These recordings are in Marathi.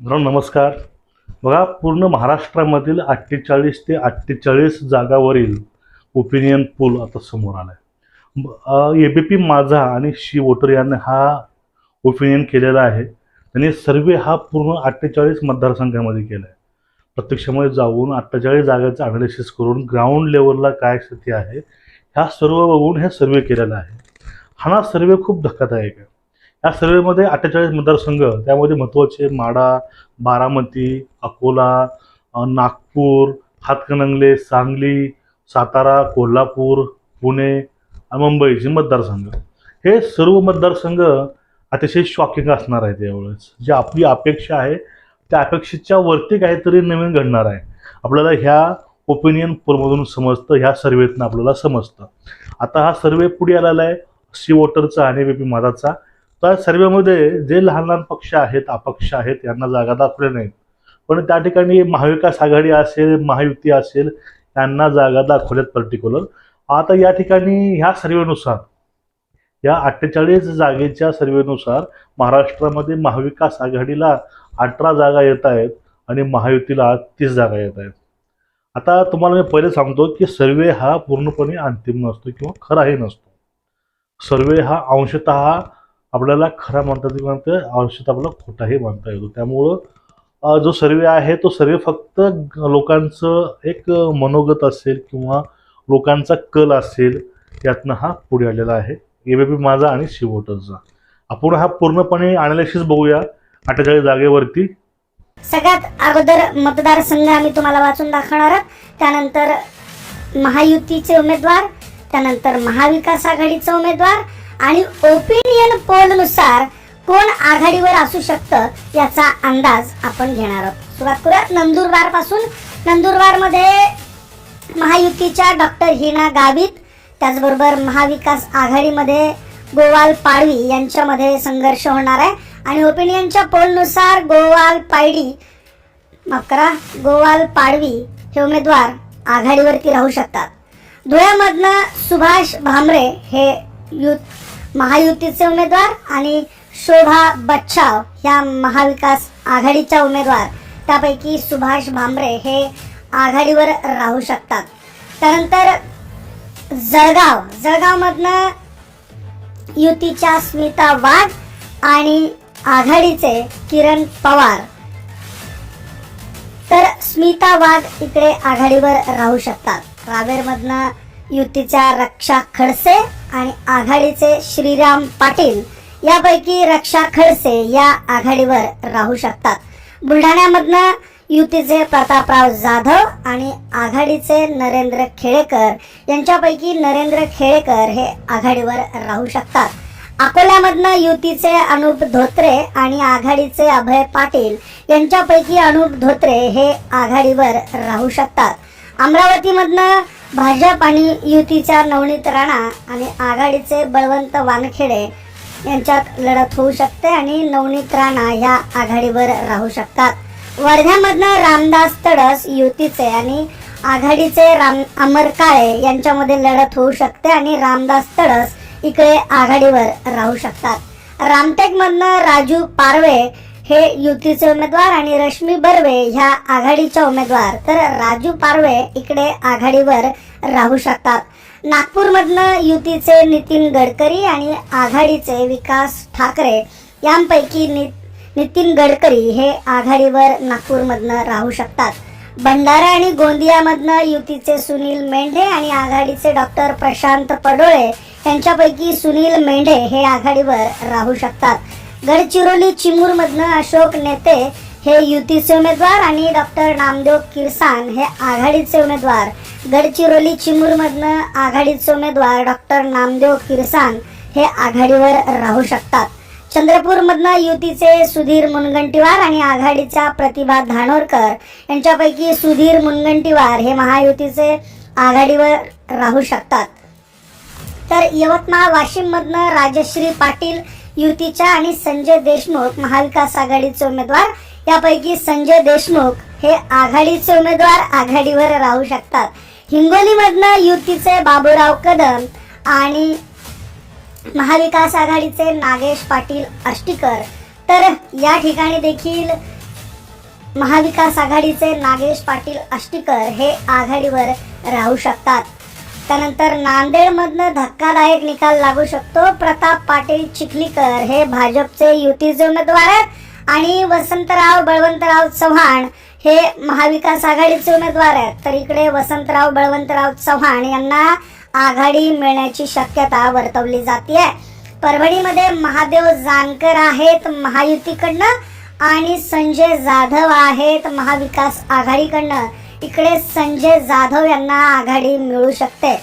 मित्रांनो नमस्कार. बघा पूर्ण महाराष्ट्रामधील अठ्ठेचाळीस ते अठ्ठेचाळीस जागावरील ओपिनियन पोल आता समोर आला आहे ए बी पी माझा आणि शी वोटर यांनी हा ओपिनियन केलेला आहे. त्यांनी सर्वे हा पूर्ण अठ्ठेचाळीस मतदारसंघामध्ये केला आहे प्रत्यक्षामध्ये जाऊन अठ्ठेचाळीस जागाचं अनालिसिस करून ग्राउंड लेवलला काय स्थिती आहे ह्या सर्व बघून हे सर्वे केलेला आहे. हा ना सर्वे खूप धक्कादायक आहे. या सर्वेमध्ये अठ्ठेचाळीस मतदारसंघ त्यामध्ये महत्त्वाचे माडा बारामती अकोला नागपूर हातकणंगले सांगली सातारा कोल्हापूर पुणे आणि मुंबईचे मतदारसंघ. हे सर्व मतदारसंघ अतिशय शॉकिंग असणार आहेत यावेळेस. जी आपली अपेक्षा आहे त्या अपेक्षेच्या वरती काहीतरी नवीन घडणार आहे. आपल्याला ह्या ओपिनियन पोलमधून समजतं ह्या सर्वेतनं आपल्याला समजतं. आता हा सर्वे पुढे आलेला आहे सी वोटरचा आणि बी पी माझाचा. तर सर्वेमध्ये जे लहान लहान पक्ष आहेत अपक्ष आहेत यांना जागा दाखवल्या नाहीत. पण त्या ठिकाणी महाविकास आघाडी असेल महायुती असेल यांना जागा दाखवल्यात पर्टिक्युलर आता या ठिकाणी ह्या सर्वेनुसार या अठ्ठेचाळीस जागेच्या सर्वेनुसार महाराष्ट्रामध्ये महाविकास आघाडीला अठरा जागा येत आहेत आणि महायुतीला तीस जागा येत आहेत. आता तुम्हाला मी पहिले सांगतो की सर्वे हा पूर्णपणे अंतिम नसतो किंवा खराही नसतो. सर्वे हा अंशतः आपल्याला खरा म्हणता येतो किंवा औषध आपला खोटाही म्हणता येतो त्यामुळं जो सर्वे आहे तो सर्वे फक्त लोकांचं एक मनोगत असेल किंवा लोकांचा कल असेल यातनं हा पुढे आलेला आहे. ए बी पी माझा आणि शिवोटरचा आपण हा पूर्णपणे अनालिसिस बघूया अठ्ठेचाळीस जागेवरती. सगळ्यात अगोदर मतदारसंघ आम्ही तुम्हाला वाचून दाखवणार आहोत. त्यानंतर महायुतीचे उमेदवार त्यानंतर महाविकास आघाडीचे उमेदवार आणि ओपिनियन पोलनुसार कोण आघाडीवर असू शकतं याचा अंदाज आपण घेणार आहोत. सुरुवात करूयात नंदुरबारपासून. नंदुरबारमध्ये महायुतीच्या डॉक्टर हिना गावित त्याचबरोबर महाविकास आघाडीमध्ये गोवाल पाडवी यांच्यामध्ये संघर्ष होणार आहे. आणि ओपिनियनच्या पोलनुसार गोवाल पायडी माफ करा गोवाल पाडवी हे उमेदवार आघाडीवरती राहू शकतात. धुळ्यामधनं सुभाष भामरे हे युथ महायुतीचे उमेदवार आणि शोभा बच्छाव या महाविकास आघाडीच्या उमेदवार. त्यापैकी सुभाष भांबरे हे आघाडीवर राहू शकतात. त्यानंतर जळगाव. जळगावमधनं युतीच्या स्मिता वाघ आणि आघाडीचे किरण पवार. तर स्मिता वाघ इकडे आघाडीवर राहू शकतात. रावेरमधनं युतीच्या रक्षा खडसे आणि आघाडीचे श्रीराम पाटील यापैकी रक्षा खडसे या आघाडीवर राहू शकतात. बुलढाण्यामधनं युतीचे प्रतापराव जाधव आणि आघाडीचे नरेंद्र खेळेकर यांच्यापैकी नरेंद्र खेळेकर हे आघाडीवर राहू शकतात. अकोल्यामधनं युतीचे अनुप धोत्रे आणि आघाडीचे अभय पाटील यांच्यापैकी अनुप धोत्रे हे आघाडीवर राहू शकतात. अमरावतीमधनं भाजप आणि युतीच्या नवनीत राणा आणि आघाडीचे बळवंत वानखेडे यांच्यात लढत होऊ शकते आणि नवनीत राणा ह्या आघाडीवर राहू शकतात. वर्ध्यामधनं रामदास तडस युतीचे आणि आघाडीचे राम अमर काळे यांच्यामध्ये लढत होऊ शकते आणि रामदास तडस इकडे आघाडीवर राहू शकतात. रामटेकमधनं राजू पारवे हे युतीचे उमेदवार आणि रश्मी बर्वे ह्या आघाडीच्या उमेदवार. तर राजू पारवे इकडे आघाडीवर राहू शकतात. नागपूरमधनं युतीचे नितीन गडकरी आणि आघाडीचे विकास ठाकरे यांपैकी नि नितीन गडकरी हे आघाडीवर नागपूरमधनं राहू शकतात. भंडारा आणि गोंदियामधनं युतीचे सुनील मेंढे आणि आघाडीचे डॉक्टर प्रशांत पडोळे यांच्यापैकी सुनील मेंढे हे आघाडीवर राहू शकतात. गडचिरोली चिमूरमधनं अशोक नेते हे युतीचे उमेदवार आणि डॉक्टर नामदेव किरसान हे आघाडीचे उमेदवार. गडचिरोली चिमूरमधनं आघाडीचे उमेदवार डॉक्टर नामदेव किरसान हे आघाडीवर राहू शकतात. चंद्रपूरमधनं युतीचे सुधीर मुनगंटीवार आणि आघाडीच्या प्रतिभा धानोरकर यांच्यापैकी सुधीर मुनगंटीवार हे महायुतीचे आघाडीवर राहू शकतात. तर यवतमाळ वाशिम मधनं राजश्री पाटील युतीच्या आणि संजय देशमुख महाविकास आघाडीचे उमेदवार. यापैकी संजय देशमुख हे आघाडीचे उमेदवार आघाडीवर राहू शकतात. हिंगोलीमधनं युतीचे बाबूराव कदम आणि महाविकास आघाडीचे नागेश पाटील आष्टीकर. तर या ठिकाणी देखील महाविकास आघाडीचे नागेश पाटील आष्टीकर हे आघाडीवर राहू शकतात. त्यानंतर नांदेडमधनं धक्कादायक निकाल लागू शकतो. प्रताप पाटील चिखलीकर हे भाजपचे युतीचे उमेदवार आहेत. आणि वसंतराव बळवंतराव चव्हाण हे महाविकास आघाडीचे उमेदवार आहेत. तर इकडे वसंतराव बळवंतराव चव्हाण यांना आघाडी मिळण्याची शक्यता वर्तवली जाते परभणीमध्ये महादेव जानकर आहेत महायुतीकडनं आणि संजय जाधव आहेत महाविकास आघाडीकडनं. इकडे संजय जाधव यांना आघाडी मिळू शकते.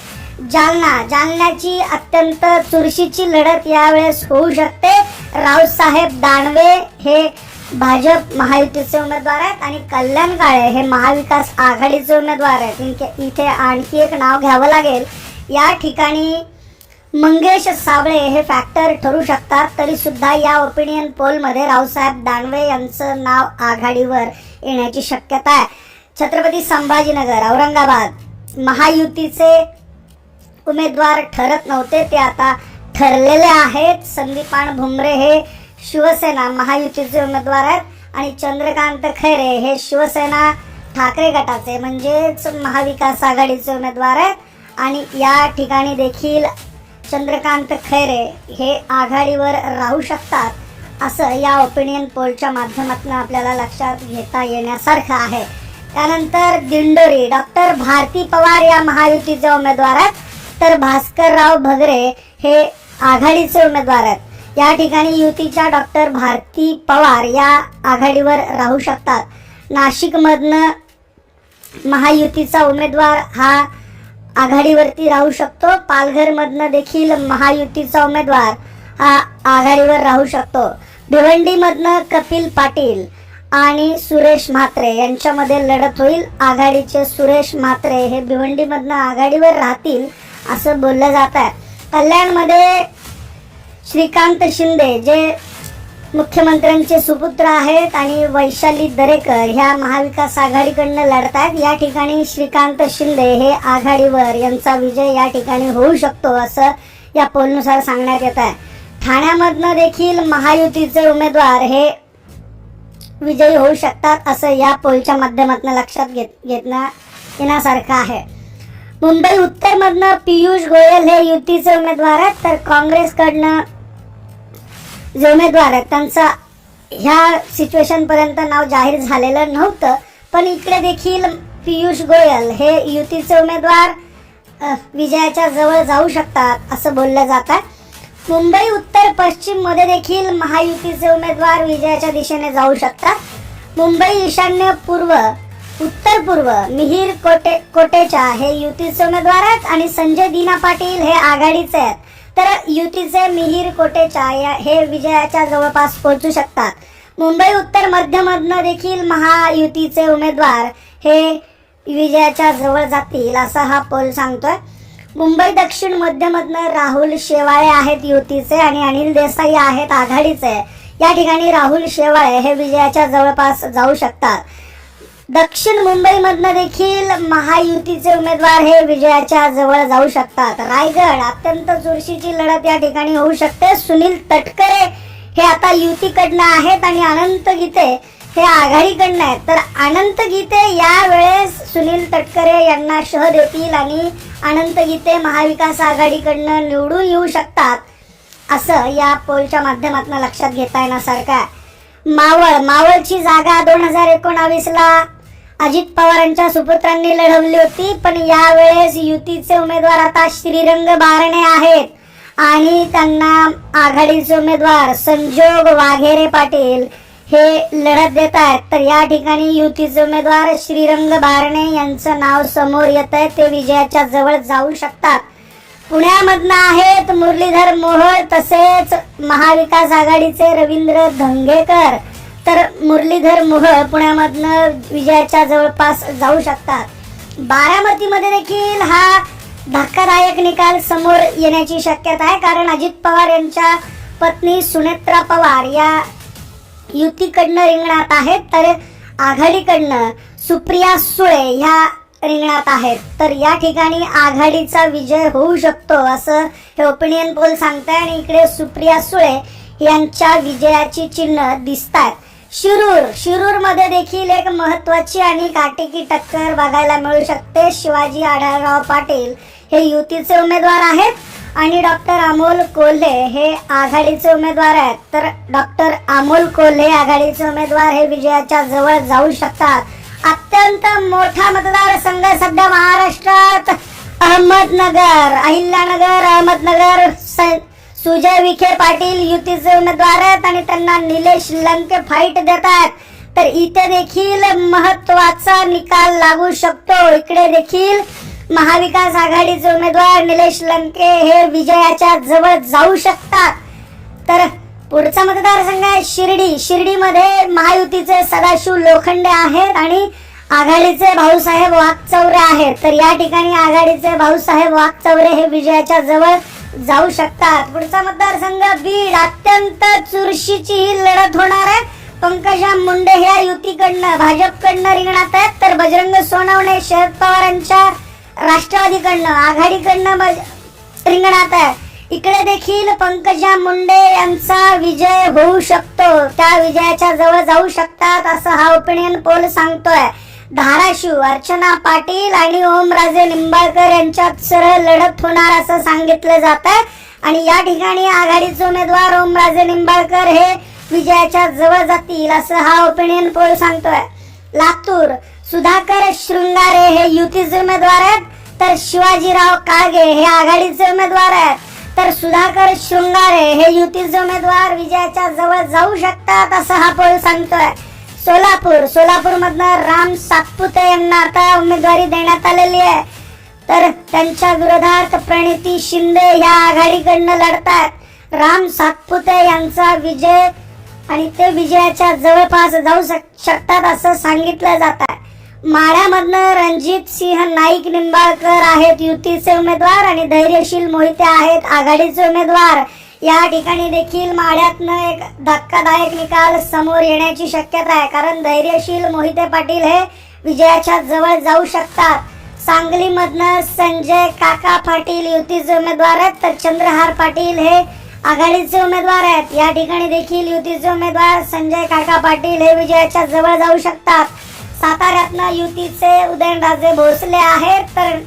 जालना जालन्याची अत्यंत चुरशीची लढत यावेळेस होऊ शकते. रावसाहेब दानवे हे भाजप महायुतीचे उमेदवार आहेत आणि कल्याण काळे हे महाविकास आघाडीचे उमेदवार आहेत. इथे आणखी एक नाव घ्यावं लागेल. या ठिकाणी मंगेश साबळे हे फॅक्टर ठरू शकतात. तरी सुद्धा या ओपिनियन पोलमध्ये रावसाहेब दानवे यांचं नाव आघाडीवर येण्याची शक्यता आहे. छत्रपती संभाजीनगर औरंगाबाद. महायुतीचे उमेदवार ठरत नव्हते ते आता ठरलेले आहेत. संदीपान भुमरे हे शिवसेना महायुतीचे उमेदवार आहेत आणि चंद्रकांत खैरे हे शिवसेना ठाकरे गटाचे म्हणजेच महाविकास आघाडीचे उमेदवार आहेत. आणि या ठिकाणी देखील चंद्रकांत खैरे हे आघाडीवर राहू शकतात असं या ओपिनियन पोलच्या माध्यमातून आपल्याला लक्षात घेता येण्यासारखं आहे. त्यानंतर दिंडोरी डॉक्टर भारती पवार या महायुतीचे उमेदवार आहेत. तर भास्करराव भगरे हे आघाडीचे उमेदवार आहेत. या ठिकाणी युतीच्या डॉक्टर भारती पवार या आघाडीवर राहू शकतात. नाशिकमधनं महायुतीचा उमेदवार हा आघाडीवरती राहू शकतो. पालघरमधनं देखील महायुतीचा उमेदवार हा आघाडीवर राहू शकतो. भिवंडीमधनं कपिल पाटील आणि सुरेश म्हात्रे यांच्यामध्ये लढत होईल. आघाडीचे सुरेश म्हात्रे हे भिवंडीमधनं आघाडीवर राहतील असं बोललं जात आहे. कल्याणमध्ये श्रीकांत शिंदे जे मुख्यमंत्र्यांचे सुपुत्र आहेत आणि वैशाली दरेकर ह्या महाविकास आघाडीकडनं लढत आहेत. या ठिकाणी श्रीकांत शिंदे हे आघाडीवर यांचा विजय या ठिकाणी होऊ शकतो असं या पोलनुसार सांगण्यात येत आहे. ठाण्यामधनं देखील महायुतीचे उमेदवार हे विजयी होऊ शकतात असं या पोलच्या माध्यमातून लक्षात घेत घेतण्या येण्यासारखं आहे. मुंबई उत्तरमधनं पियुष गोयल हे युतीचे उमेदवार आहेत तर काँग्रेसकडनं जे उमेदवार आहेत त्यांचं ह्या सिच्युएशन पर्यंत नाव जाहीर झालेलं नव्हतं पण इकडे देखील पियुष गोयल हे युतीचे उमेदवार विजयाच्या जवळ जाऊ शकतात असं बोललं जात आहे. मुंबई उत्तर पश्चिममध्ये देखील महायुतीचे उमेदवार विजयाच्या दिशेने जाऊ शकतात. मुंबई ईशान्य पूर्व उत्तर पूर्व मिहीर कोटे कोटेचा हे युतीचे उमेदवार आहेत आणि संजय दिना पाटील हे आघाडीचे आहेत. तर युतीचे मिहीर कोटेचा या हे विजयाच्या जवळपास पोहोचू शकतात. मुंबई उत्तर मध्यमधनं देखील महायुतीचे उमेदवार हे विजयाच्या जवळ जातील असा हा पोल सांगतोय. मुंबई दक्षिण मध्यमधनं राहुल शेवाळे आहेत युतीचे आणि अनिल देसाई आहेत आघाडीचे. या ठिकाणी राहुल शेवाळे हे विजयाच्या जवळपास जाऊ शकतात. दक्षिण मुंबईमधनं देखील महायुतीचे उमेदवार हे विजयाच्या जवळ जाऊ शकतात. रायगड अत्यंत चुरशीची लढत या ठिकाणी होऊ शकते. सुनील तटकरे हे आता युतीकडनं आहेत आणि अनंत गीते हे आघाडीकडनं आहेत. तर अनंत गीते यावेळेस सुनील तटकरे यांना शह देतील आणि अनंत गीते महाविकास आघाडीकडनं निवडून येऊ शकतात असं या पोलच्या माध्यमातून लक्षात घेता येण्यासारखं आहे. मावळ मावळची जागा दोन हजार एकोणावीस ला अजित पवारांच्या सुपुत्रांनी लढवली होती पण यावेळेस युतीचे उमेदवार आता श्रीरंग बारणे आहेत. आणि त्यांना आघाडीचे उमेदवार संजोग वाघेरे पाटील हे लढत देत आहेत तर या ठिकाणी युतीचे उमेदवार श्रीरंग बारणे यांचं नाव समोर येत आहे ते विजयाच्या जवळ जाऊ शकतात. पुण्यामधनं आहेत मुरलीधर मोहोळ तसेच महाविकास आघाडीचे रवींद्र धंगेकर. तर मुरलीधर मोहोळ पुण्यामधनं विजयाच्या जवळपास जाऊ शकतात. बारामतीमध्ये देखील हा धक्कादायक निकाल समोर येण्याची शक्यता आहे. कारण अजित पवार यांच्या पत्नी सुनेत्रा पवार या युतीकडनं रिंगणात आहेत तर आघाडीकडनं सुप्रिया सुळे ह्या रिंगणात आहेत. तर या ठिकाणी आघाडीचा विजय होऊ शकतो असं हे ओपिनियन पोल सांगताय आणि इकडे सुप्रिया सुळे यांच्या विजयाची चिन्ह दिसत आहेत शिरूर शिरूरमध्ये देखील एक महत्वाची आणि काटेकी टक्कर बघायला मिळू शकते शिवाजी आढळराव पाटील. हे युतीचे उमेदवार आहेत आणि डॉक्टर अमोल कोल्हे हे आघाडीचे उमेदवार आहेत. तर डॉक्टर अमोल कोल्हे आघाडीचे उमेदवार हे विजयाच्या जवळ जाऊ शकतात. अत्यंत मोठा मतदारसंघ सध्या महाराष्ट्रात. अहमदनगर अहिल्यानगर अहमदनगर स- सुजय विखे पाटील युतीचे उमेदवार आहेत आणि त्यांना निलेश लंके फाईट देत आहेत. तर इथे देखील महत्त्वाचा निकाल लागू शकतो. इकडे देखील महाविकास आघाडीचे उमेदवार निलेश लंके हे विजयाच्या जवळ जाऊ शकतात. तर पुढचा मतदारसंघ आहे शिर्डी. शिर्डीमध्ये महायुतीचे सदाशिव लोखंडे आहेत आणि आघाडीचे भाऊसाहेब वाघचौरे आहेत. तर या ठिकाणी आघाडीचे भाऊसाहेब वाघचौरे हे विजयाच्या जवळ जाऊ शकतात. पुढचा मतदारसंघ बीड. अत्यंत चुरशीची ही लढत होणार आहे. पंकजा मुंडे ह्या युतीकडनं भाजपकडनं रिंगणात आहेत. तर बजरंग सोनवणे शरद पवारांच्या राष्ट्रवादीकडनं आघाडीकडनं रिंगणात आहे. इकडे देखील पंकजा मुंडे यांचा विजय होऊ शकतो. त्या विजयाच्या जवळ जाऊ शकतात असं हा ओपिनियन पोल सांगतोय. धाराशिव अर्चना पाटील आणि ओमराजे निंबाळकर यांच्यात सरळ लढत होणार असं सांगितलं जात आहे आणि या ठिकाणी आघाडीचे उमेदवार ओमराजे निंबाळकर हे विजयाच्या जवळ जातील असं हा ओपिनियन पोल सांगतोय. लातूर सुधाकर शृंगारे हे युतीचे उमेदवार आहेत. तर शिवाजीराव काळगे हे आघाडीचे उमेदवार आहेत. तर सुधाकर शृंगारे हे युतीचे उमेदवार विजयाच्या जवळ जाऊ शकतात असं हा पोल सांगतोय. सोलापूर सोलापूर मधनं राम सातपुते यांना आता उमेदवारी देण्यात आलेली आहे. तर त्यांच्या विरोधात प्रणिती शिंदे या आघाडीकडनं लढतात राम सातपुते यांचा विजय आणि ते विजयाच्या जवळपास जाऊ शक- शकतात असं सांगितलं जात आहे माढ्यामधनं रणजित सिंह नाईक निंबाळकर आहेत. युतीचे उमेदवार आणि धैर्यशील मोहिते आहेत. आघाडीचे उमेदवार. या ठिकाणी देखील माढ्यातनं एक धक्कादायक निकाल समोर येण्याची शक्यता आहे. कारण धैर्यशील मोहिते पाटील हे विजयाच्या जवळ जाऊ शकतात. सांगलीमधनं संजय काका पाटील युतीचे उमेदवार आहेत. तर चंद्रहार पाटील हे आघाडीचे उमेदवार आहेत. या ठिकाणी देखील युतीचे उमेदवार संजय काका पाटील हे विजयाच्या जवळ जाऊ शकतात. साताऱ्यातनं युतीचे उदयनराजे भोसले आहेत तर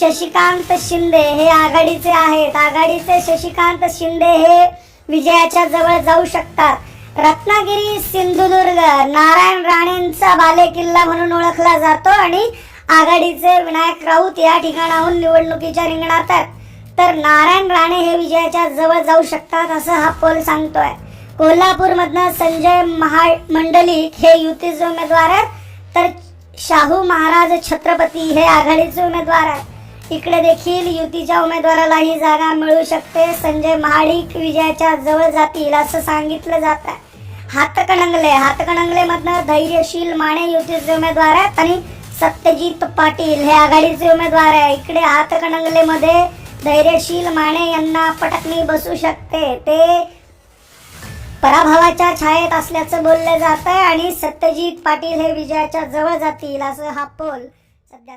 शशिकांत शिंदे हे आघाडीचे आहेत. आघाडीचे शशिकांत शिंदे हे विजयाच्या जवळ जाऊ शकतात. रत्नागिरी सिंधुदुर्ग नारायण राणेंचा बालेकिल्ला म्हणून ओळखला जातो आणि आघाडीचे विनायक राऊत या ठिकाणाहून निवडणुकीच्या रिंगणात आहेत. तर नारायण राणे हे विजयाच्या जवळ जाऊ शकतात असं हा पोल सांगतोय. कोल्हापूरमधनं संजय महा मंडलिक हे युतीचे उमेदवार आहेत. तर शाहू महाराज छत्रपती हे आघाडीचे उमेदवार आहेत. इकडे देखील युतीच्या उमेदवाराला ही जागा मिळू शकते. संजय महाडिक विजयाच्या जवळ जातील असं सांगितलं जात आहे. हातकणंगले हातकणंगले मधनं धैर्यशील माने युतीचे उमेदवार आहेत आणि सत्यजित पाटील हे आघाडीचे उमेदवार आहे. इकडे हातकणंगले मध्ये धैर्यशील माने यांना पटकणी बसू शकते. ते पराभवाच्या छायेत असल्याचं बोललं जात आहे आणि सत्यजित पाटील हे विजयाच्या जवळ जातील असं हा पोल सध्या